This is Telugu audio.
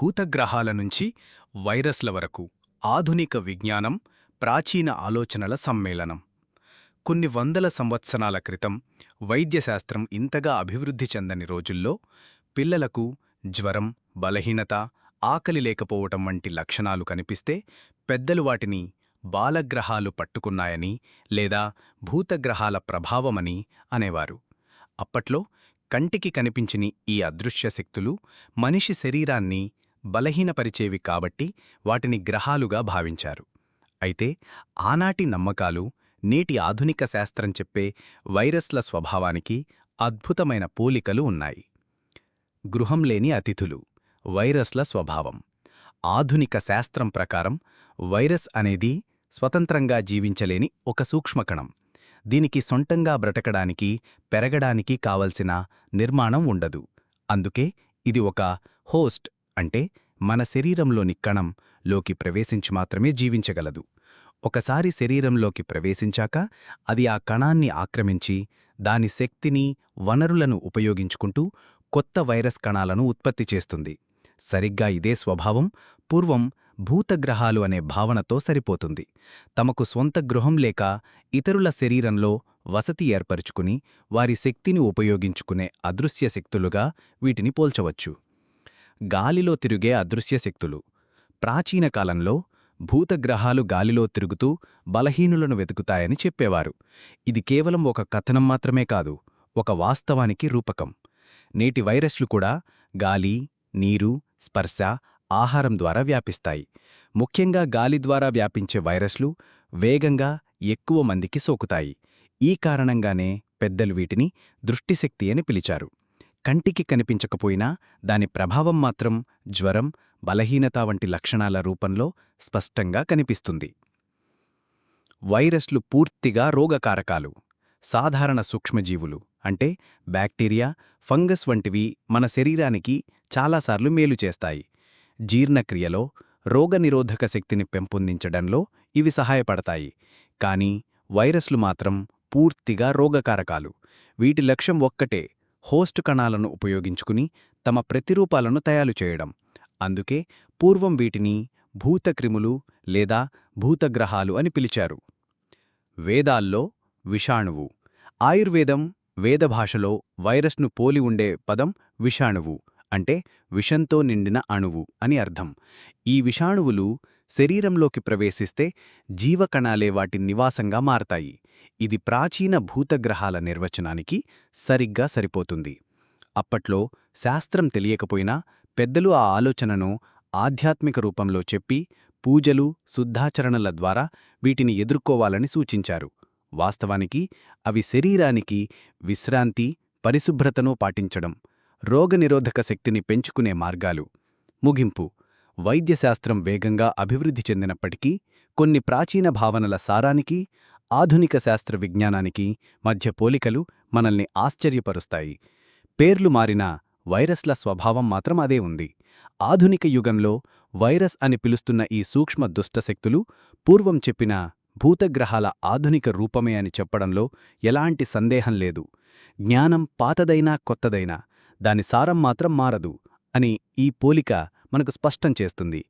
భూతగ్రహాల నుంచి వైరస్ల వరకు ఆధునిక విజ్ఞానం ప్రాచీన ఆలోచనల సమ్మేళనం. కొన్ని వందల సంవత్సరాల క్రితం వైద్యశాస్త్రం ఇంతగా అభివృద్ధి చెందని రోజుల్లో పిల్లలకు జ్వరం బలహీనత ఆకలి లేకపోవటం వంటి లక్షణాలు కనిపిస్తే పెద్దలు వాటిని బాలగ్రహాలు పట్టుకున్నాయని లేదా భూతగ్రహాల ప్రభావమని అనేవారు. అప్పట్లో కంటికి కనిపించిన ఈ అదృశ్య శక్తులు మనిషి శరీరాన్ని బలహీనపరిచేవి కాబట్టి వాటిని గ్రహాలుగా భావించారు. అయితే ఆనాటి నమ్మకాలు నేటి ఆధునిక శాస్త్రం చెప్పే వైరస్ల స్వభావానికి అద్భుతమైన పోలికలు ఉన్నాయి. గృహం లేని అతిథులు వైరస్ల స్వభావం. ఆధునిక శాస్త్రం ప్రకారం వైరస్ అనేది స్వతంత్రంగా జీవించలేని ఒక సూక్ష్మకణం. దీనికి సొంతంగా బ్రతకడానికి పెరగడానికి కావలసిన నిర్మాణం ఉండదు. అందుకే ఇది ఒక హోస్ట్ అంటే మన శరీరంలోని కణం లోకి ప్రవేశించి మాత్రమే జీవించగలదు. ఒకసారి శరీరంలోకి ప్రవేశించాక అది ఆ కణాన్ని ఆక్రమించి దాని శక్తిని వనరులను ఉపయోగించుకుంటూ కొత్త వైరస్ కణాలను ఉత్పత్తి చేస్తుంది. సరిగ్గా ఇదే స్వభావం పూర్వం భూతగ్రహాలు అనే భావనతో సరిపోతుంది. తమకు స్వంత గృహం లేక ఇతరుల శరీరంలో వసతి ఏర్పరుచుకుని వారి శక్తిని ఉపయోగించుకునే అదృశ్య శక్తులుగా వీటిని పోల్చవచ్చు. గాలిలో తిరిగే అదృశ్య శక్తులు. ప్రాచీన కాలంలో భూతగ్రహాలు గాలిలో తిరుగుతూ బలహీనులను వెతుకుతాయని చెప్పేవారు. ఇది కేవలం ఒక కథనం మాత్రమే కాదు ఒక వాస్తవానికి రూపకం. నేటి వైరస్లు కూడా గాలి నీరు స్పర్శ ఆహారం ద్వారా వ్యాపిస్తాయి. ముఖ్యంగా గాలి ద్వారా వ్యాపించే వైరస్లు వేగంగా ఎక్కువ మందికి సోకుతాయి. ఈ కారణంగానే పెద్దలు వీటిని దృష్టిశక్తి అని పిలిచారు. కంటికి కనిపించకపోయినా దాని ప్రభావం మాత్రం జ్వరం బలహీనత వంటి లక్షణాల రూపంలో స్పష్టంగా కనిపిస్తుంది. వైరస్లు పూర్తిగా రోగకారకాలు సాధారణ సూక్ష్మజీవులు అంటే బ్యాక్టీరియా ఫంగస్ వంటివి మన శరీరానికి చాలాసార్లు మేలు చేస్తాయి. జీర్ణక్రియలో రోగనిరోధక శక్తిని పెంపొందించడంలో ఇవి సహాయపడతాయి. కానీ వైరస్లు మాత్రం పూర్తిగా రోగకారకాలు. వీటి లక్ష్యం ఒక్కటే హోస్ట్ కణాలను ఉపయోగించుకుని తమ ప్రతిరూపాలను తయారు చేయడం. అందుకే పూర్వం వీటిని భూతక్రిములు లేదా భూతగ్రహాలు అని పిలిచారు. వేదాల్లో విషాణువు ఆయుర్వేదం వేదభాషలో వైరస్ను పోలి ఉండే పదం విషాణువు అంటే విషంతో నిండిన అణువు అని అర్థం. ఈ విషాణువులు శరీరంలోకి ప్రవేశిస్తే జీవకణాలే వాటి నివాసంగా మారతాయి. ఇది ప్రాచీన భూతగ్రహాల నిర్వచనానికి సరిగ్గా సరిపోతుంది. అప్పట్లో శాస్త్రం తెలియకపోయినా పెద్దలు ఆ ఆలోచనను ఆధ్యాత్మిక రూపంలో చెప్పి పూజలు శుద్ధాచరణల ద్వారా వీటిని ఎదుర్కోవాలని సూచించారు. వాస్తవానికి అవి శరీరానికి విశ్రాంతి పరిశుభ్రతను పాటించడం రోగనిరోధక శక్తిని పెంచుకునే మార్గాలు. ముగింపు. వైద్యశాస్త్రం వేగంగా అభివృద్ధి చెందినప్పటికీ కొన్ని ప్రాచీన భావనల సారానికి ఆధునిక శాస్త్ర విజ్ఞానానికి మధ్య పోలికలు మనల్ని ఆశ్చర్యపరుస్తాయి. పేర్లు మారినా వైరస్ల స్వభావం మాత్రం అదే ఉంది. ఆధునిక యుగంలో వైరస్ అని పిలుస్తున్న ఈ సూక్ష్మ దుష్టశక్తులు పూర్వం చెప్పిన భూతగ్రహాల ఆధునిక రూపమే అని చెప్పడంలో ఎలాంటి సందేహం లేదు. జ్ఞానం పాతదైనా కొత్తదైనా దాని సారం మాత్రం మారదు అని ఈ పోలిక మనకు స్పష్టం చేస్తుంది.